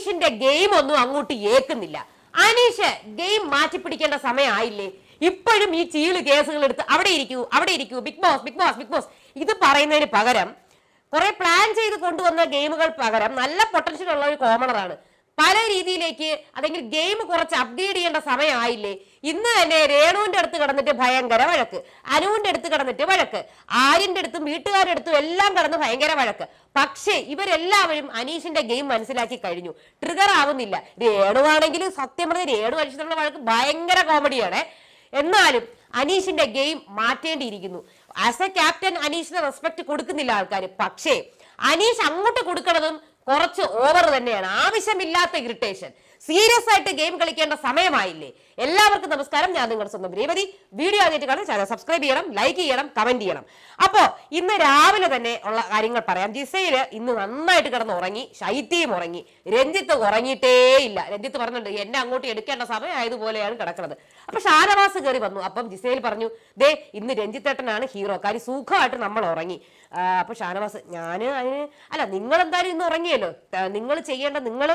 അനീഷിന്റെ ഗെയിം ഒന്നും അങ്ങോട്ട് ഏക്കുന്നില്ല അനീഷ് ഗെയിം മാറ്റി മാറ്റിപ്പിടിക്കേണ്ട സമയമായില്ലേ? ഇപ്പോഴും ഈ ചീൾ കേസുകൾ എടുത്ത് അവിടെ ഇരിക്കൂ അവിടെ ഇരിക്കൂ. Bigg Boss Bigg Boss Bigg Boss ഇത് പറയുന്നതിന് പകരം കുറെ പ്ലാൻ ചെയ്ത് കൊണ്ടുവന്ന ഗെയിമുകൾ പകരം നല്ല പൊട്ടൻഷ്യൽ ഉള്ള ഒരു കോമണറാണ് പല രീതിയിലേക്ക് അല്ലെങ്കിൽ ഗെയിം കുറച്ച് അപ്ഗ്രേഡ് ചെയ്യേണ്ട സമയമായില്ലേ? ഇന്ന് തന്നെ രേണുവിന്റെ അടുത്ത് കടന്നിട്ട് ഭയങ്കര വഴക്ക് അനുവിന്റെ അടുത്ത് കടന്നിട്ട് വഴക്ക് ആര്യന്റെ അടുത്തും വീട്ടുകാരുടെ അടുത്തും എല്ലാം കടന്ന് ഭയങ്കര വഴക്ക്. പക്ഷേ ഇവരെല്ലാവരും അനീഷിന്റെ ഗെയിം മനസ്സിലാക്കി കഴിഞ്ഞു. ട്രിഗർ ആവുന്നില്ല. രേണുവാണെങ്കിലും സത്യം പറഞ്ഞ രേണു അനീഷിനുള്ള വഴക്ക് ഭയങ്കര കോമഡിയാണ് എന്നാലും അനീഷിന്റെ ഗെയിം മാറ്റേണ്ടിയിരിക്കുന്നു. ആസ് എ ക്യാപ്റ്റൻ അനീഷിന് റെസ്പെക്ട് കൊടുക്കുന്നില്ല ആൾക്കാർ പക്ഷേ അനീഷ് അങ്ങോട്ട് കൊടുക്കുന്നതും കുറച്ച് ഓവർ തന്നെയാണ്. ആവശ്യമില്ലാത്ത ഇറിറ്റേഷൻ സീരിയസ് ആയിട്ട് ഗെയിം കളിക്കേണ്ട സമയമായില്ലേ? എല്ലാവർക്കും നമസ്കാരം. ഞാൻ നിങ്ങളുടെ സ്വന്തം രേവതി വീഡിയോ ആദ്യമായിട്ട് കാണാൻ ചാനൽ സബ്സ്ക്രൈബ് ചെയ്യണം ലൈക്ക് ചെയ്യണം കമന്റ് ചെയ്യണം. അപ്പോൾ ഇന്ന് രാവിലെ തന്നെ ഉള്ള കാര്യങ്ങൾ പറയാം. ജിസയിൽ ഇന്ന് നന്നായിട്ട് കിടന്ന് ഉറങ്ങി ശൈത്യയും ഉറങ്ങി. രഞ്ജിത്ത് ഉറങ്ങിയിട്ടേ ഇല്ല. രഞ്ജിത്ത് പറഞ്ഞിട്ടുണ്ട് എന്നെ അങ്ങോട്ട് എടുക്കേണ്ട സമയമായതുപോലെയാണ് കിടക്കുന്നത്. അപ്പൊ ഷാനവാസ് കയറി വന്നു. അപ്പം ജിസയിൽ പറഞ്ഞു ദേ ഇന്ന് രഞ്ജിത്തേട്ടനാണ് ഹീറോ. കാര്യം സുഖമായിട്ട് നമ്മൾ ഉറങ്ങി. അപ്പൊ ഷാനവാസ് ഞാൻ അതിന് അല്ല നിങ്ങൾ എന്തായാലും ഇന്ന് ഉറങ്ങിയല്ലോ. നിങ്ങൾ ചെയ്യേണ്ട നിങ്ങൾ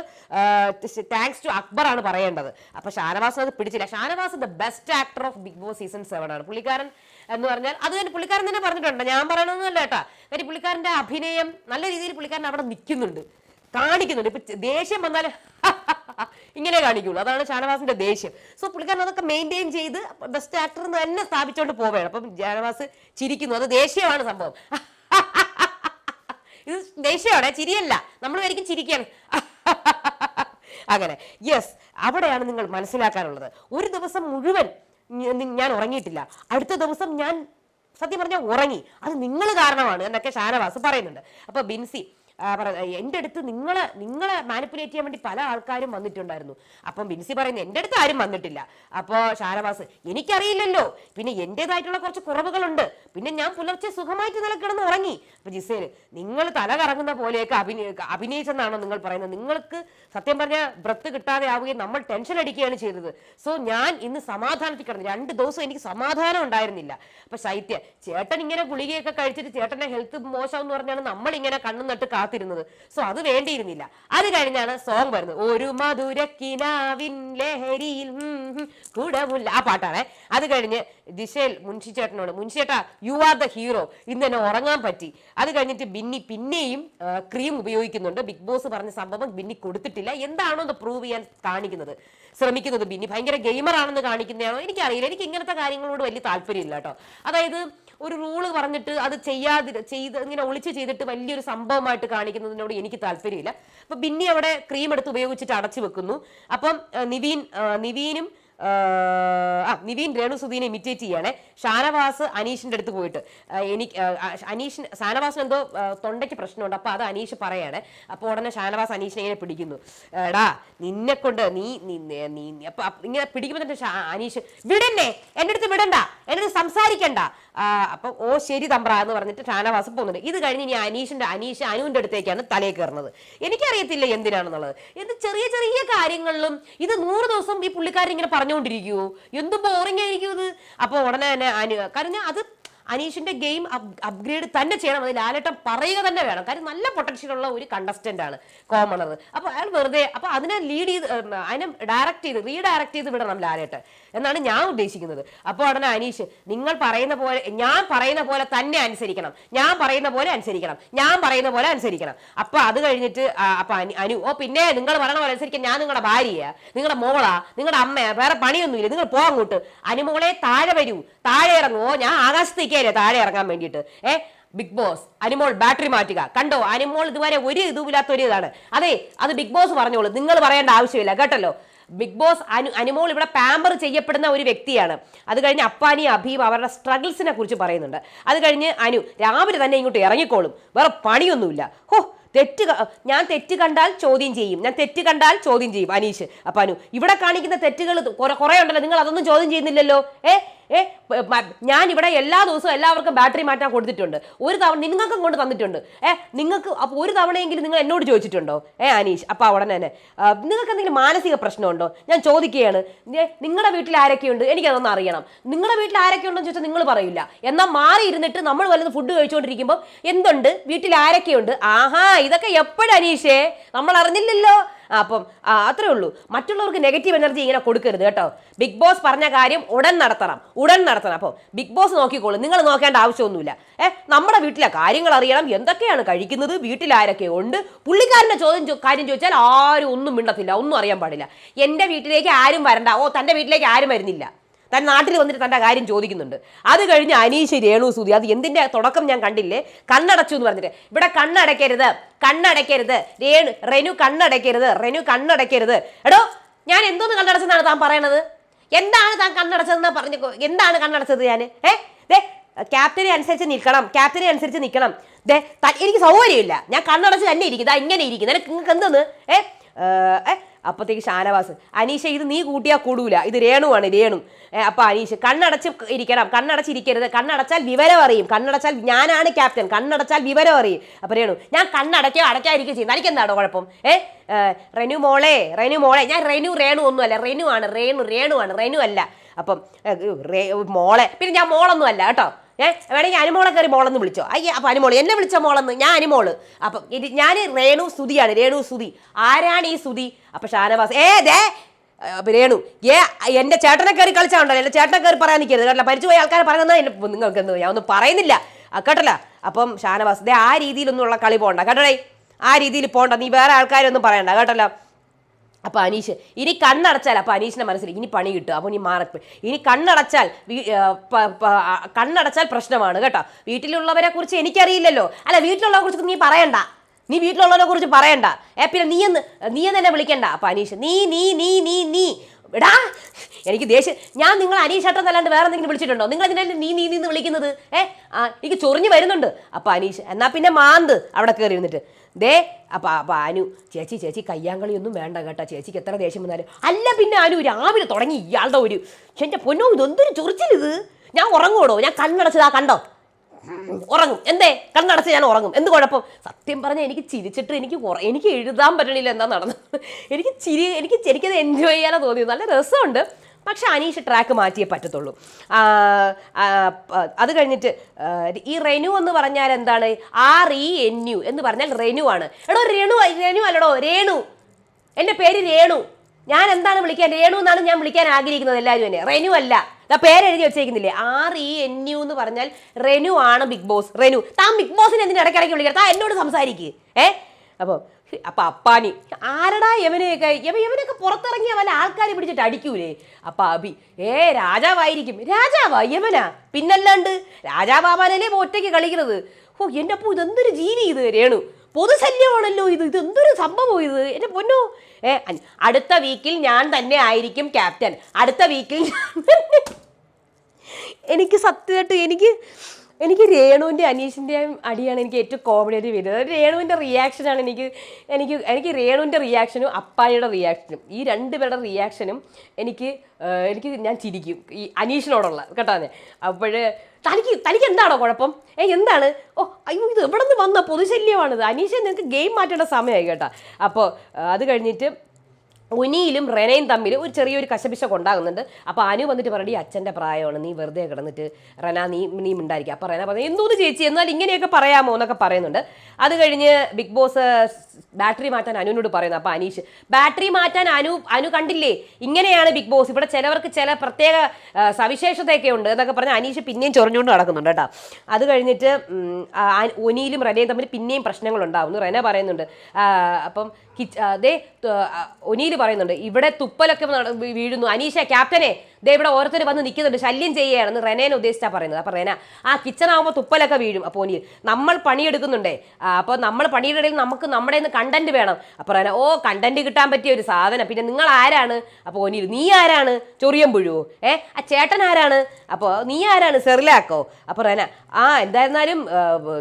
താങ്ക്സ് ടു അക്ബർ ആണ് പറയേണ്ടത്. അപ്പൊ ഷാനവാസ് അത് പിടിച്ചില്ല Shanavas the best actor of Bigg Boss season seven ആണ്. പുള്ളിക്കാരൻ എന്ന് പറഞ്ഞാൽ അത് തന്നെ പുള്ളിക്കാരൻ തന്നെ പറഞ്ഞിട്ടുണ്ട്. ഞാൻ പറയണമെന്നല്ല കേട്ടാ. കാര്യം പുള്ളിക്കാരന്റെ അഭിനയം നല്ല രീതിയിൽ പുള്ളിക്കാരൻ അവിടെ നിൽക്കുന്നുണ്ട്. കാണിക്കുന്നുണ്ട്. ഇപ്പൊ ദേഷ്യം വന്നാൽ ഇങ്ങനെ കാണിക്കുള്ളൂ. അതാണ് ഷാനവാസിന്റെ ദേഷ്യം. സോ പുള്ളിക്കാരൻ അതൊക്കെ മെയിന്റെയിൻ ചെയ്ത് ബെസ്റ്റ് ആക്ടർ എന്ന് തന്നെ സ്ഥാപിച്ചുകൊണ്ട് പോവുകയാണ്. അപ്പം ഷാനവാസ് ചിരിക്കുന്നു. അത് ദേഷ്യമാണ് സംഭവം. ഇത് ദേഷ്യമാണ്. ചിരിയല്ല. നമ്മൾ വരിക്കും ചിരിക്കാണ് അങ്ങനെ. യെസ് അവിടെയാണ് നിങ്ങൾ മനസ്സിലാക്കാനുള്ളത്. ഒരു ദിവസം മുഴുവൻ ഞാൻ ഉറങ്ങിയിട്ടില്ല. അടുത്ത ദിവസം ഞാൻ സത്യം പറഞ്ഞാൽ ഉറങ്ങി. അത് നിങ്ങൾ കാരണമാണ് എന്നൊക്കെ ഷാനവാസ് പറയുന്നുണ്ട്. അപ്പോൾ ബിൻസി എന്റെ അടുത്ത് നിങ്ങളെ നിങ്ങളെ മാനിപ്പുലേറ്റ് ചെയ്യാൻ വേണ്ടി പല ആൾക്കാരും വന്നിട്ടുണ്ടായിരുന്നു. അപ്പം ബിൻസി പറയുന്നത് എന്റെ അടുത്ത് ആരും വന്നിട്ടില്ല. അപ്പോൾ ഷാനവാസ് എനിക്കറിയില്ലല്ലോ. പിന്നെ എന്റെതായിട്ടുള്ള കുറച്ച് കുറവുകളുണ്ട്. പിന്നെ ഞാൻ പുലർച്ചെ സുഖമായിട്ട് നിലക്കിടന്ന് ഉറങ്ങി. അപ്പൊ ജിസേൽ നിങ്ങൾ തല കറങ്ങുന്ന പോലെയൊക്കെ അഭിനയ അഭിനയിച്ചെന്നാണോ നിങ്ങൾ പറയുന്നത്? നിങ്ങൾക്ക് സത്യം പറഞ്ഞാൽ ബ്രത്ത് കിട്ടാതെ ആവുകയും നമ്മൾ ടെൻഷൻ അടിക്കുകയാണ് ചെയ്തത്. സോ ഞാൻ ഇന്ന് സമാധാനത്തിൽ കിടന്നു. രണ്ട് ദിവസം എനിക്ക് സമാധാനം ഉണ്ടായിരുന്നില്ല. അപ്പൊ ശൈത്യ ചേട്ടൻ ഇങ്ങനെ ഗുളികയൊക്കെ കഴിച്ചിട്ട് ചേട്ടന്റെ ഹെൽത്ത് മോശം എന്ന് പറഞ്ഞാണ് നമ്മളിങ്ങനെ കണ്ണു നട്ട് കാത്തിരുന്നത്. സോ അത് വേണ്ടിയിരുന്നില്ല. അത് കഴിഞ്ഞാണ് സോങ് വരുന്നത്. ഒരു മധുരക്കിനാവിൻ ലഹരിയിൽ കുടമുല്ല. ആ പാട്ടാണ്. അത് കഴിഞ്ഞ് ദിശയിൽ മുൻഷി ചേട്ടനോട് മുൻഷി ചേട്ടാ യു ആർ ദ ഹീറോ ഇന്ന് തന്നെ ഉറങ്ങാൻ പറ്റി. അത് കഴിഞ്ഞിട്ട് ബിന്നി പിന്നെയും ക്രീം ഉപയോഗിക്കുന്നുണ്ട്. ബിഗ് ബോസ് പറഞ്ഞ സംഭവം ബിന്നി കൊടുത്തിട്ടില്ല. എന്താണോ എന്ന് പ്രൂവ് ചെയ്യാൻ കാണിക്കുന്നത്. ശ്രമിക്കുന്നത് ബിന്നി. ഭയങ്കര ഗെയിമർ ആണെന്ന് കാണിക്കുന്നതാണോ എനിക്കറിയില്ല. എനിക്ക് ഇങ്ങനത്തെ കാര്യങ്ങളോട് വലിയ താല്പര്യമില്ല കേട്ടോ. അതായത് ഒരു റൂൾ പറഞ്ഞിട്ട് അത് ചെയ്യാതി ചെയ്ത് ഇങ്ങനെ ഒളിച്ച് ചെയ്തിട്ട് വലിയൊരു സംഭവമായിട്ട് കാണിക്കുന്നതിനോട് എനിക്ക് താല്പര്യമില്ല. അപ്പൊ ബിന്നി അവിടെ ക്രീം എടുത്ത് ഉപയോഗിച്ചിട്ട് അടച്ചു വെക്കുന്നു. അപ്പം നിവീൻ നിവീനും ആ, നിവീൻ രേണു സുധീനെ ഇമിറ്റേറ്റ് ചെയ്യാണ്. ഷാനവാസ് അനീഷിന്റെ അടുത്ത് പോയിട്ട് എനിക്ക് അനീഷിന് ഷാനവാസിന് എന്തോ തൊണ്ടയ്ക്ക് പ്രശ്നമുണ്ട്. അപ്പൊ അത് അനീഷ് പറയാണ്. അപ്പോൾ ഉടനെ ഷാനവാസ് അനീഷിനെ ഇങ്ങനെ പിടിക്കുന്നു. എടാ നിന്നെ കൊണ്ട് നീ നീ അപ്പൊ ഇങ്ങനെ പിടിക്കുമ്പോൾ അനീഷ് വിടന്നെ. എന്റെ അടുത്ത് വിടണ്ട. എന്റെ അടുത്ത് സംസാരിക്കണ്ട. ആ, അപ്പൊ ഓ ശരി തമ്പ്ര എന്ന് പറഞ്ഞിട്ട് ഷാനവാസ് പോകുന്നുണ്ട്. ഇത് കഴിഞ്ഞ് ഇനി അനീഷിന്റെ അനീഷ് അനുവിന്റെ അടുത്തേക്കാണ് തലയിൽ കയറുന്നത്. എനിക്കറിയത്തില്ല എന്തിനാണെന്നുള്ളത്. എന്ത് ചെറിയ ചെറിയ കാര്യങ്ങളിലും ഇത് നൂറ് ദിവസം ഈ പുള്ളിക്കാരൻ ഇങ്ങനെ പറഞ്ഞുകൊണ്ടിരിക്കുവോ എന്ത് ബോറിംഗ് ആയിരിക്കും ഇത്? അപ്പൊ ഉടനെ തന്നെ അനു കാരണം അത് അനീഷിന്റെ ഗെയിം അപ്ഗ്രേഡ് തന്നെ ചെയ്യണം. അത് ലാലേട്ടൻ പറയുക തന്നെ വേണം. കാര്യം നല്ല പൊട്ടൻഷ്യൽ ഉള്ള ഒരു കണ്ടസ്റ്റന്റ് ആണ് കോമണർ. അപ്പൊ അയാൾ വെറുതെ അപ്പൊ അതിനെ ലീഡ് ചെയ്ത് അതിനെ ഡയറക്റ്റ് ചെയ്ത് റീഡയറക്ട് ചെയ്ത് വിടണം ലാലേട്ടൻ. എന്നാണ് ഞാൻ ഉദ്ദേശിക്കുന്നത്. അപ്പോൾ ഉടനെ അനീഷ് നിങ്ങൾ പറയുന്ന പോലെ ഞാൻ പറയുന്ന പോലെ തന്നെ അനുസരിക്കണം. ഞാൻ പറയുന്ന പോലെ അനുസരിക്കണം. ഞാൻ പറയുന്ന പോലെ അനുസരിക്കണം. അപ്പൊ അത് കഴിഞ്ഞിട്ട് അപ്പൊ അനു- ഓ പിന്നെ നിങ്ങൾ പറയണ പോലെ അനുസരിക്കാൻ ഞാൻ നിങ്ങളുടെ ഭാര്യയാ. നിങ്ങളുടെ മോളാ. നിങ്ങളുടെ അമ്മയാ. വേറെ പണിയൊന്നുമില്ല. നിങ്ങൾ പോകാൻ കൂട്ട് അനുമോളെ താഴെ വരൂ. താഴെ ഇറങ്ങുമോ ഞാൻ ആകാശത്തേക്കല്ലേ താഴെ ഇറങ്ങാൻ വേണ്ടിയിട്ട്. ഏ ബിഗ് ബോസ് അനിമോൾ ബാറ്ററി മാറ്റുക. കണ്ടോ അനിമോൾ ഇതുവരെ ഒരു ഇതുമില്ലാത്ത ഒരു ഇതാണ്. അതെ അത് ബിഗ് ബോസ് പറഞ്ഞോളൂ. നിങ്ങൾ പറയേണ്ട ആവശ്യമില്ല കേട്ടല്ലോ? ബിഗ് ബോസ് അനു അനുമോൾ ഇവിടെ പാമ്പർ ചെയ്യപ്പെടുന്ന ഒരു വ്യക്തിയാണ്. അത് കഴിഞ്ഞ് അപ്പാനി അഭീം അവരുടെ സ്ട്രഗിൾസിനെ കുറിച്ച് പറയുന്നുണ്ട്. അത് കഴിഞ്ഞ് അനു രാവിലെ തന്നെ ഇങ്ങോട്ട് ഇറങ്ങിക്കോളും. വേറെ പണിയൊന്നുമില്ല. ഹോ തെറ്റ് ഞാൻ തെറ്റ് കണ്ടാൽ ചോദ്യം ചെയ്യും. ഞാൻ തെറ്റ് കണ്ടാൽ ചോദ്യം ചെയ്യും അനീഷ്. അപ്പൊ അനു ഇവിടെ കാണിക്കുന്ന തെറ്റുകൾ കുറെ ഉണ്ടല്ലോ. നിങ്ങൾ അതൊന്നും ചോദ്യം ചെയ്യുന്നില്ലല്ലോ. ഏ ഏ ഞാൻ ഇവിടെ എല്ലാ ദിവസവും എല്ലാവർക്കും ബാറ്ററി മാറ്റാൻ കൊടുത്തിട്ടുണ്ട്. ഒരു തവണ നിങ്ങൾക്കും കൊണ്ട് തന്നിട്ടുണ്ട്. ഏ നിങ്ങൾക്ക് അപ്പോൾ ഒരു തവണയെങ്കിലും നിങ്ങൾ എന്നോട് ചോദിച്ചിട്ടുണ്ടോ? ഏ അനീഷ് അപ്പോൾ അവിടെ തന്നെ. നിങ്ങൾക്ക് എന്തെങ്കിലും മാനസിക പ്രശ്നമുണ്ടോ? ഞാൻ ചോദിക്കുകയാണ്. നിങ്ങളുടെ വീട്ടിൽ ആരൊക്കെയുണ്ട്? എനിക്കതൊന്നും അറിയണം. നിങ്ങളുടെ വീട്ടിൽ ആരൊക്കെ ഉണ്ടെന്ന് ചോദിച്ചാൽ നിങ്ങൾ പറയില്ല. എന്നാൽ മാറി ഇരുന്നിട്ട് നമ്മൾ വല്ലതും ഫുഡ് കഴിച്ചുകൊണ്ടിരിക്കുമ്പോൾ എന്തുണ്ട്? വീട്ടിൽ ആരൊക്കെയുണ്ട്? ആഹാ ഇതൊക്കെ എപ്പോഴും അനീഷേ? നമ്മൾ അറിഞ്ഞില്ലല്ലോ. അപ്പം അത്രേ ഉള്ളൂ. മറ്റുള്ളവർക്ക് നെഗറ്റീവ് എനർജി ഇങ്ങനെ കൊടുക്കരുത് കേട്ടോ. ബിഗ് ബോസ് പറഞ്ഞ കാര്യം ഉടൻ നടത്തണം. ഉടൻ നടത്തണം. അപ്പോൾ ബിഗ് ബോസ് നോക്കിക്കോളൂ. നിങ്ങൾ നോക്കേണ്ട ആവശ്യമൊന്നുമില്ല. ഏ നമ്മുടെ വീട്ടിലെ കാര്യങ്ങൾ അറിയണം. എന്തൊക്കെയാണ് കഴിക്കുന്നത്? വീട്ടിൽ ആരൊക്കെ ഉണ്ട്? പുള്ളിക്കാരന്റെ ചോദ്യം കാര്യം ചോദിച്ചാൽ ആരും ഒന്നും മിണ്ടത്തില്ല. ഒന്നും അറിയാൻ പാടില്ല. എന്റെ വീട്ടിലേക്ക് ആരും വരണ്ട. ഓ തന്റെ വീട്ടിലേക്ക് ആരും വരുന്നില്ല. താൻ നാട്ടിൽ വന്നിട്ട് തന്റെ കാര്യം ചോദിക്കുന്നുണ്ട്. അത് കഴിഞ്ഞ് അനീഷ് രേണു സൂതി അത് എന്തിന്റെ തുടക്കം ഞാൻ കണ്ടില്ലേ? കണ്ണടച്ചു എന്ന് പറഞ്ഞിട്ട്. ഇവിടെ കണ്ണടയ്ക്കരുത് കണ്ണടയ്ക്കരുത്. രേണു റെനു കണ്ണടയ്ക്കരുത് റെനു കണ്ണടയ്ക്കരുത്. എടോ ഞാൻ എന്തോന്ന് കണ്ണടച്ചെന്നാണ് താൻ പറയണത്? എന്താണ് താൻ കണ്ണടച്ചതെന്ന് പറഞ്ഞു എന്താണ് കണ്ണടച്ചത് ഞാൻ? ഏ? ദേ ക്യാപ്റ്റനെ അനുസരിച്ച് നിൽക്കണം ക്യാപ്റ്റനെ അനുസരിച്ച് നിൽക്കണം. ദേ എനിക്ക് സൗകര്യമില്ല. ഞാൻ കണ്ണടച്ച് തന്നെ ഇരിക്കും. ഇതാ ഇങ്ങനെ ഇരിക്കും. നിനക്ക് നിങ്ങൾക്ക് എന്തെന്ന്? ഏ? ഏ ഷാനവാസ് അനീഷ ഇത് നീ കൂട്ടിയാൽ കൂടൂല. ഇത് രേണുവാണ് രേണു. അപ്പോൾ അപ്പൊ അനീഷ് കണ്ണടച്ച് ഇരിക്കണം. കണ്ണടച്ചിരിക്കരുത് കണ്ണടച്ചാൽ വിവരം അറിയും. കണ്ണടച്ചാൽ ഞാനാണ് ക്യാപ്റ്റൻ. കണ്ണടച്ചാൽ വിവരം അറിയും. അപ്പൊ രേണു ഞാൻ കണ്ണടയ്ക്കോ അടയ്ക്കാതിരിക്കുകയോ ചെയ്യുന്നത് എനിക്കെന്താണോ കുഴപ്പം? ഏ റെനു മോളെ റെനു മോളെ. ഞാൻ റെനു രേണു ഒന്നുമല്ല. റെനു ആണ്. റേണു രേണു ആണ്. റെനു അല്ല. അപ്പം മോളെ. പിന്നെ ഞാൻ മോളൊന്നും അല്ല കേട്ടോ? ഏ വേണമെങ്കിൽ അനുമോളെ കയറി മോളെന്ന് വിളിച്ചോ. അയ്യ അപ്പം അനുമോൾ എന്നെ വിളിച്ച മോളെന്ന്? ഞാൻ അനുമോൾ. അപ്പം ഇത് ഞാൻ രേണു സുതിയാണ് രേണു സുതി ആരാണ് ഈ സുതി അപ്പം ഷാനവാസ് ഏ ദേ രേണു ഏ എന്റെ ചേട്ടനെ കയറി കളിച്ചാണ്ടല്ലോ എന്റെ ചേട്ടനെ കയറി പറയാൻ നിൽക്കരുത് കേട്ടോ. പോയ ആൾക്കാരെ പറയുന്നത് നിങ്ങൾക്ക് എന്ത് ഞാൻ ഒന്നും പറയുന്നില്ല. കേട്ടല്ല? അപ്പം ഷാനവാസ് ദേ ആ രീതിയിലൊന്നുള്ള കളി പോകണ്ട കേട്ടോടേ? ആ രീതിയിൽ പോകണ്ട നീ വേറെ ആൾക്കാരൊന്നും പറയണ്ട. കേട്ടല്ലോ? അപ്പോൾ അനീഷ് ഇനി കണ്ണടച്ചാൽ അപ്പോൾ അനീഷിന്റെ മനസ്സിൽ ഇനി പണി കിട്ടും. അപ്പോൾ ഇനി മാറപ്പ് ഇനി കണ്ണടച്ചാൽ കണ്ണടച്ചാൽ പ്രശ്നമാണ് കേട്ടോ. വീട്ടിലുള്ളവരെ കുറിച്ച് എനിക്കറിയില്ലല്ലോ. അല്ല വീട്ടിലുള്ളവരെ കുറിച്ച് നീ പറയണ്ട. നീ വീട്ടിലുള്ളവരെ കുറിച്ച് പറയണ്ട. ഏ പിന്നെ നീ എന്ന് നീ തന്നെ വിളിക്കണ്ട. അപ്പോൾ അനീഷ് നീ നീ നീ നീ നീ. എടാ എനിക്ക് ദേഷ്യം. ഞാൻ നിങ്ങൾ അനീഷ് ഏട്ടൻ അല്ലാണ്ട് വേറെ എന്തെങ്കിലും വിളിച്ചിട്ടുണ്ടോ? നിങ്ങൾ എന്തിനാണ് നീ നീ നീന്ന് വിളിക്കുന്നത്? ഏ എനിക്ക് ചൊറിഞ്ഞ് വരുന്നുണ്ട്. അപ്പോൾ അനീഷ് എന്നാ പിന്നെ മാന്ത് അവിടെ കയറി ഇരുന്നിട്ട്. ദേ അപ്പൊ അപ്പൊ അനു ചേച്ചി ചേച്ചി കയ്യാങ്കളിയൊന്നും വേണ്ട കേട്ടോ. ചേച്ചിക്ക് എത്ര ദേഷ്യം വന്നാലും. അല്ല പിന്നെ അനു രാവിലെ തുടങ്ങി ഇയാളുടെ ഒരു എന്റെ പൊന്നോ ഇതൊന്തൊരു ചൊറിച്ചിലിത്? ഞാൻ ഉറങ്ങൂടോ ഞാൻ കണ്ണടച്ചതാ കണ്ടോ? ഉറങ്ങും. എന്തേ? കണ്ണടച്ച് ഞാൻ ഉറങ്ങും. എന്ത് കുഴപ്പം? സത്യം പറഞ്ഞാൽ എനിക്ക് ചിരിച്ചിട്ട് എനിക്ക് എനിക്ക് എഴുതാൻ പറ്റണില്ല എന്താ നടന്നത്? എനിക്ക് ചിരി എനിക്ക് എനിക്കത് എൻജോയ് ചെയ്യാനാ തോന്നിയത്. നല്ല രസമുണ്ട്. പക്ഷെ അനീഷ് ട്രാക്ക് മാറ്റിയേ പറ്റത്തുള്ളൂ. അത് കഴിഞ്ഞിട്ട് ഈ റെനു എന്ന് പറഞ്ഞാൽ എന്താണ്? ആർ ഇ എൻ യു എന്ന് പറഞ്ഞാൽ റെനു ആണ്. എടോ രേണു രേണു അല്ലടോ രേണു. എന്റെ പേര് രേണു. ഞാൻ എന്താണ് വിളിക്കാൻ? രേണു എന്നാണ് ഞാൻ വിളിക്കാൻ ആഗ്രഹിക്കുന്നത് എല്ലാവരും എന്നെ. റെനു അല്ല. പേരെഴുതി വെച്ചേക്കുന്നില്ലേ? ആർ ഇ എൻ യു എന്ന് പറഞ്ഞാൽ റെനു ആണ് ബിഗ് ബോസ്. റെനു. താൻ ബിഗ് ബോസിന് എന്തിനാ ഇടയ്ക്കിടയ്ക്ക് വിളിക്കണം താൻ എന്നോട് സംസാരിക്കുക ഏ? അപ്പോൾ അപ്പൊ അപ്പാനി ആരടാ യവനെയൊക്കെ? യവ യവനൊക്കെ പുറത്തിറങ്ങിയ വല്ല ആൾക്കാരെ പിടിച്ചിട്ട് അടിക്കൂലേ? അപ്പൊ അഭി ഏ രാജാവായിരിക്കും. രാജാവാ യവനാ. പിന്നല്ലാണ്ട് രാജാവാമാനല്ലേ ഒറ്റയ്ക്ക് കളിക്കുന്നത്? ഓ എന്റെ അപ്പോ ഇതെന്തൊരു ജീവി ഇത് രേണു. പൊതുശല്യമാണല്ലോ ഇത്. ഇത് എന്തൊരു സംഭവം ഇത്? എന്റെ പൊന്നോ. ഏ അടുത്ത വീക്കിൽ ഞാൻ തന്നെ ആയിരിക്കും ക്യാപ്റ്റൻ അടുത്ത വീക്കിൽ എനിക്ക് സത്യമായിട്ട് എനിക്ക് എനിക്ക് രേണുവിന്റെ അനീഷിന്റെയും അടിയാണ് എനിക്ക് ഏറ്റവും കോമഡി ആയിട്ട് വരുന്നത്. രേണുവിന്റെ റിയാക്ഷനാണ് എനിക്ക് എനിക്ക് എനിക്ക് രേണുവിന്റെ റിയാക്ഷനും അപ്പായിയുടെ റിയാക്ഷനും ഈ രണ്ട് പേരുടെ റിയാക്ഷനും എനിക്ക് എനിക്ക് ഞാൻ ചിരിക്കും ഈ അനീഷിനോടുള്ള കേട്ടോ അപ്പോൾ തനിക്ക് തനിക്ക് എന്താണോ കുഴപ്പം? ഏ എന്താണ്? ഓ അയ്യോ ഇത് എവിടെ നിന്ന് വന്ന പൊതുശല്യമാണിത്. അനീഷ നിനക്ക് ഗെയിം മാറ്റേണ്ട സമയമായി കേട്ടോ. അപ്പോൾ അത് കഴിഞ്ഞിട്ട് ഉനിയിലും റെനയും തമ്മിൽ ഒരു ചെറിയൊരു കശപിശ ഉണ്ടാകുന്നുണ്ട്. അപ്പോൾ അനു വന്നിട്ട് പറയടി അച്ഛന്റെ പ്രായമാണ് നീ വെറുതെ കിടന്നിട്ട് റെന നീ നീ ഉണ്ടായിരിക്കുക അപ്പോൾ റെന പറഞ്ഞു എന്തോന്ന് ചേച്ചി എന്നാൽ ഇങ്ങനെയൊക്കെ പറയാമോ? എന്നൊക്കെ പറയുന്നുണ്ട്. അത് കഴിഞ്ഞ് ബിഗ് ബോസ് ബാറ്ററി മാറ്റാൻ അനുവിനോട് പറയുന്നു. അപ്പോൾ അനീഷ് ബാറ്ററി മാറ്റാൻ അനു അനു കണ്ടില്ലേ? ഇങ്ങനെയാണ് ബിഗ് ബോസ്. ഇവിടെ ചിലവർക്ക് ചില പ്രത്യേക സവിശേഷതയൊക്കെ ഉണ്ട് എന്നൊക്കെ പറഞ്ഞ് അനീഷ് പിന്നെയും ചൊറിഞ്ഞുകൊണ്ട് നടക്കുന്നുണ്ട് കേട്ടോ. അത് കഴിഞ്ഞിട്ട് ഒനിയിലും റെനയും തമ്മിൽ പിന്നെയും പ്രശ്നങ്ങളുണ്ടാവുന്നു. റെന പറയുന്നുണ്ട് അപ്പം കിച്ച് അതേ ദേ പറയുന്നുണ്ട് ഇവിടെ തുപ്പലൊക്കെ വീഴുന്നു. അനീഷ ക്യാപ്റ്റനെ ദേ ഇവിടെ ഓരോരുത്തർ വന്ന് നിൽക്കുന്നുണ്ട്. ശല്യം ചെയ്യുകയാണെന്ന് റെനേനെ ഉദ്ദേശിച്ചാ പറയുന്നത്. അപ്പോൾ റെന ആ കിച്ചൺ ആകുമ്പോൾ തുപ്പലൊക്കെ വീഴും. അപ്പോൾ ഒനിയിൽ നമ്മൾ പണിയെടുക്കുന്നുണ്ടേ. അപ്പോൾ നമ്മൾ പണിയുടെ ഇടയിൽ നമുക്ക് നമ്മുടെ നിന്ന് കണ്ടന്റ് വേണം. അപ്പോൾ റെന ഓ കണ്ടന്റ് കിട്ടാൻ പറ്റിയ ഒരു സാധനം. പിന്നെ നിങ്ങൾ ആരാണ്? അപ്പോൾ ഒനിയിൽ നീ ആരാണ്? ചൊറിയം പുഴുവോ ഏ ആ ചേട്ടൻ ആരാണ്? അപ്പോൾ നീ ആരാണ്? സെറിലാക്കോ. അപ്പോൾ റെന ആ എന്തായിരുന്നാലും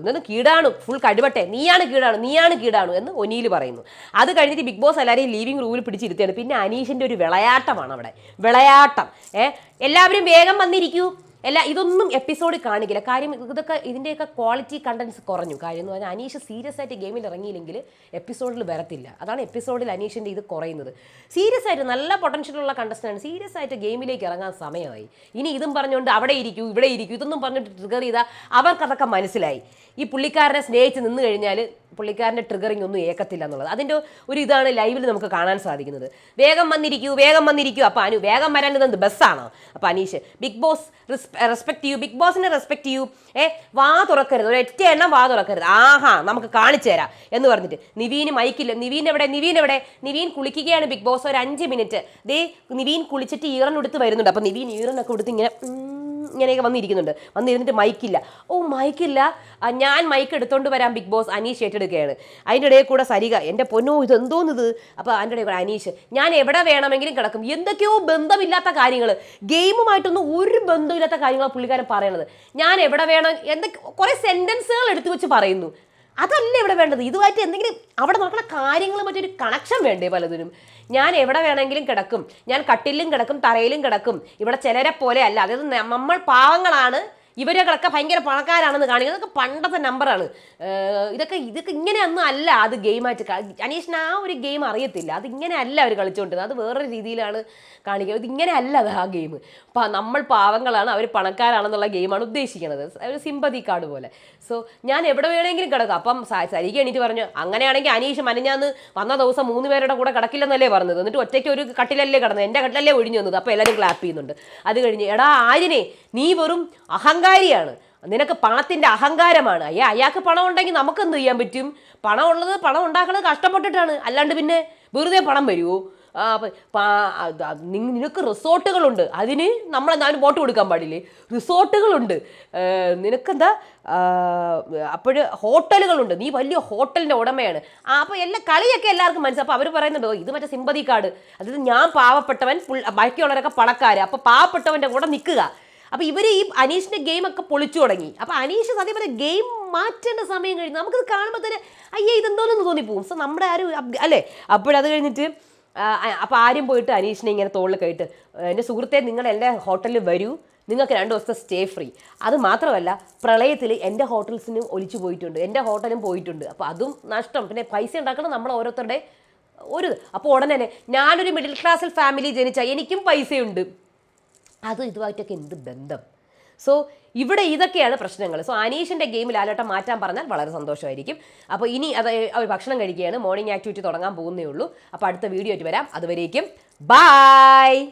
ഇതൊന്ന് കീടാണു. ഫുൾ കടുവട്ടെ. നീയാണ് കീടാണു. നീയാണ് കീടാണു. എന്ന് ഒനിയിൽ പറയുന്നു. അത് കഴിഞ്ഞിട്ട് ബിഗ് ബോസ് എല്ലാവരെയും ലീവിംഗ് റൂമിൽ പിടിച്ചിരുത്തിയാണ് പിന്നെ അനീഷിന്റെ ഒരു വിളയാട്ടമാണ് അവിടെ. വിളയാട്ടം. ഏ എല്ലാവരും വേഗം വന്നിരിക്കൂ. എല്ലാ ഇതൊന്നും എപ്പിസോഡ് കാണിക്കില്ല. കാര്യം ഇതൊക്കെ ഇതിന്റെയൊക്കെ ക്വാളിറ്റി കണ്ടൻസ് കുറഞ്ഞു. കാര്യം എന്ന് പറഞ്ഞാൽ അനീഷ് സീരിയസ് ആയിട്ട് ഗെയിമിൽ ഇറങ്ങിയില്ലെങ്കിൽ എപ്പിസോഡിൽ വരത്തില്ല. അതാണ് എപ്പിസോഡിൽ അനീഷിന്റെ ഇത് കുറയുന്നത്. സീരിയസ് ആയിട്ട് നല്ല പൊട്ടൻഷ്യലുള്ള കണ്ടസ്റ്റന്റ് സീരിയസ് ആയിട്ട് ഗെയിമിലേക്ക് ഇറങ്ങാൻ സമയമായി. ഇനി ഇതും പറഞ്ഞുകൊണ്ട് അവിടെ ഇരിക്കൂ ഇവിടെ ഇരിക്കൂ ഇതൊന്നും പറഞ്ഞിട്ട് ട്രിഗർ ചെയ്താൽ അവർക്കതൊക്കെ മനസ്സിലായി. ഈ പുള്ളിക്കാരനെ സ്നേഹിച്ച് നിന്ന് കഴിഞ്ഞാൽ പുള്ളിക്കാരന്റെ ട്രിഗറിങ് ഒന്നും ഏക്കത്തില്ല എന്നുള്ളത്. അതിന്റെ ഒരു ഇതാണ് ലൈവിൽ നമുക്ക് കാണാൻ സാധിക്കുന്നത്. വേഗം വന്നിരിക്കൂ വേഗം വന്നിരിക്കൂ. അപ്പോൾ അനു വേഗം വരാൻ എന്ത് ബസ്സാണോ അപ്പോൾ അനീഷ് ബിഗ് ബോസ് റെസ്പെക്ട് ചെയ്യൂ ബിഗ് ബോസിനെ റെസ്പെക്ട് ചെയ്യൂ ഏ വാ തുറക്കരുത്. ഒരു ഒറ്റ എണ്ണം വാ തുറക്കരുത്. ആഹാ നമുക്ക് കാണിച്ചു തരാം എന്ന് പറഞ്ഞിട്ട്. നിവീൻ മൈക്കില്ല നിവീൻ എവിടെ? നിവീൻ എവിടെ? നിവീൻ കുളിക്കുകയാണ് ബിഗ് ബോസ്. ഒരു അഞ്ച് മിനിറ്റ് ദേ നിവീൻ കുളിച്ചിട്ട് ഈറൻ എടുത്ത് വരുന്നുണ്ട്. അപ്പോൾ നിവീൻ ഈറനൊക്കെ എടുത്ത് ഇങ്ങനെ ഇങ്ങനെയൊക്കെ വന്നിരിക്കുന്നുണ്ട്. വന്നിരുന്നിട്ട് മൈക്കില്ല. ഓ മൈക്കില്ല. ഞാൻ മൈക്ക് എടുത്തോണ്ട് വരാം ബിഗ് ബോസ്. അനീഷ് ഏറ്റെടുക്കുകയാണ്. അതിന്റെ ഇടയിൽ കൂടെ സരിക എന്റെ പൊന്നോ ഇത് അപ്പോൾ അതിന്റെ ഇടയിൽ കൂടെ അനീഷ് ഞാൻ എവിടെ വേണമെങ്കിലും കിടക്കും. എന്തൊക്കെയോ ബന്ധമില്ലാത്ത കാര്യങ്ങൾ ഗെയിമുമായിട്ടൊന്നും ഒരു ബന്ധമില്ലാത്ത കാര്യങ്ങളാണ് പുള്ളിക്കാരൻ പറയണത്. ഞാൻ എവിടെ വേണം? എന്തൊക്കെ കുറേ സെന്റൻസുകൾ എടുത്തു വെച്ച് പറയുന്നു. അതല്ല ഇവിടെ വേണ്ടത്? ഇതുമായിട്ട് എന്തെങ്കിലും അവിടെ നടക്കുന്ന കാര്യങ്ങൾ മറ്റൊരു കണക്ഷൻ വേണ്ടേ പലതിനും? ഞാൻ എവിടെ വേണമെങ്കിലും കിടക്കും. ഞാൻ കട്ടിലും കിടക്കും തറയിലും കിടക്കും. ഇവിടെ ചിലരെ പോലെ അല്ല. അതായത് നമ്മൾ പാവങ്ങളാണ്. ഇവരൊക്കെ ഭയങ്കര പണക്കാരാണെന്ന് കാണിക്കുന്നത്. ഇതൊക്കെ പണ്ടത്തെ നമ്പറാണ്. ഇതൊക്കെ ഇതൊക്കെ ഇങ്ങനെയൊന്നും അല്ല. അത് ഗെയിമായിട്ട് അനീഷിന് ആ ഒരു ഗെയിം അറിയത്തില്ല. അത് ഇങ്ങനെ അല്ല അവർ കളിച്ചുകൊണ്ടിരുന്നത് അത് വേറൊരു രീതിയിലാണ് കാണിക്കുക ഇത് ഇങ്ങനെ അല്ല അത് ആ ഗെയിം നമ്മൾ പാവങ്ങളാണ് അവർ പണക്കാരാണെന്നുള്ള ഗെയിമാണ് ഉദ്ദേശിക്കുന്നത്. ഒരു സിമ്പതി കാർഡ് പോലെ. സോ ഞാൻ എവിടെ വേണമെങ്കിലും കിടക്കാം. അപ്പം സരിക്ക് സരിക എണീറ്റ് പറഞ്ഞു അങ്ങനെയാണെങ്കിൽ അനീഷ് മനഞ്ഞാന്ന് വന്ന ദിവസം മൂന്ന് പേരുടെ കൂടെ കിടക്കില്ലെന്നല്ലേ പറഞ്ഞത്? എന്നിട്ട് ഒറ്റയ്ക്ക് ഒരു കട്ടിലല്ലേ കിടന്നത്. എന്റെ കട്ടിലല്ലേ ഒഴിഞ്ഞു വന്നത്. അപ്പോൾ എല്ലാവരും ക്ലാപ്പ് ചെയ്യുന്നുണ്ട്. അത് കഴിഞ്ഞ് എടാ ആര്യനെ നീ വെറും അഹങ്കാരിയാണ്. നിനക്ക് പണത്തിന്റെ അഹങ്കാരമാണ്. അയ്യാ അയാൾക്ക് പണം ഉണ്ടെങ്കിൽ നമുക്ക് എന്ത് ചെയ്യാൻ പറ്റും? പണം ഉള്ളത് പണം ഉണ്ടാക്കുന്നത് കഷ്ടപ്പെട്ടിട്ടാണ്. അല്ലാണ്ട് പിന്നെ വെറുതെ പണം വരുമോ നിനക്ക് റിസോർട്ടുകളുണ്ട്. അതിന് നമ്മൾ അതിന് വോട്ട് കൊടുക്കാൻ പാടില്ലേ? റിസോർട്ടുകളുണ്ട്. നിനക്കെന്താ? അപ്പോൾ ഹോട്ടലുകളുണ്ട്. നീ വലിയ ഹോട്ടലിന്റെ ഉടമയാണ്. ആ അപ്പോൾ എല്ലാ കളിയൊക്കെ എല്ലാവർക്കും മനസ്സിലാവും അപ്പോൾ അവർ പറയുന്നുണ്ടോ "ഓ, ഇത് മറ്റേ സിമ്പതി കാർഡ് അതായത് ഞാൻ പാവപ്പെട്ടവൻ ഫുൾ ബാക്കിയുള്ളവരൊക്കെ പണക്കാർ അപ്പോൾ പാവപ്പെട്ടവന്റെ കൂടെ നിൽക്കുക. അപ്പോൾ ഇവർ ഈ അനീഷിന്റെ ഗെയിമൊക്കെ പൊളിച്ചു തുടങ്ങി. അപ്പോൾ അനീഷ് പറഞ്ഞാൽ ഗെയിം മാറ്റേണ്ട സമയം കഴിഞ്ഞു. നമുക്കിത് കാണുമ്പോൾ തന്നെ അയ്യേ ഇതെന്തോന്ന് തോന്നിപ്പോവും. സോ നമ്മുടെ ആരും അല്ലേ? അപ്പോഴത് കഴിഞ്ഞിട്ട് അപ്പോൾ ആരും പോയിട്ട് അനീഷിനെ ഇങ്ങനെ തോളിൽ കയറ്റ് എന്റെ സുഹൃത്തെ നിങ്ങൾ എന്റെ ഹോട്ടലിൽ വരൂ. നിങ്ങൾക്ക് രണ്ട് ദിവസത്തെ സ്റ്റേ ഫ്രീ. അത് മാത്രമല്ല പ്രളയത്തിൽ എന്റെ ഹോട്ടൽസിനും ഒലിച്ചു പോയിട്ടുണ്ട്. എന്റെ ഹോട്ടലും പോയിട്ടുണ്ട്. അപ്പോൾ അതും നഷ്ടം. പിന്നെ പൈസ ഉണ്ടാക്കണം നമ്മൾ ഓരോരുത്തരുടെ ഒരു അപ്പോൾ ഉടനെ ഞാനൊരു മിഡിൽ ക്ലാസ്സിൽ ഫാമിലി ജനിച്ച എനിക്കും പൈസയുണ്ട്. അത് ഇതുമായിട്ടൊക്കെ എന്ത് ബന്ധം? സോ ഇവിടെ ഇതൊക്കെയാണ് പ്രശ്നങ്ങൾ. സോ അനീഷിന്റെ ഗെയിമിൽ ആലോട്ടം മാറ്റാൻ പറഞ്ഞാൽ വളരെ സന്തോഷമായിരിക്കും. അപ്പോൾ ഇനി അത് അവർ ഭക്ഷണം കഴിക്കുകയാണ്. മോർണിംഗ് ആക്ടിവിറ്റി തുടങ്ങാൻ പോകുന്നേ ഉള്ളൂ. അപ്പോൾ അടുത്ത വീഡിയോ ആയിട്ട് വരാം. അതുവരേക്കും ബായ്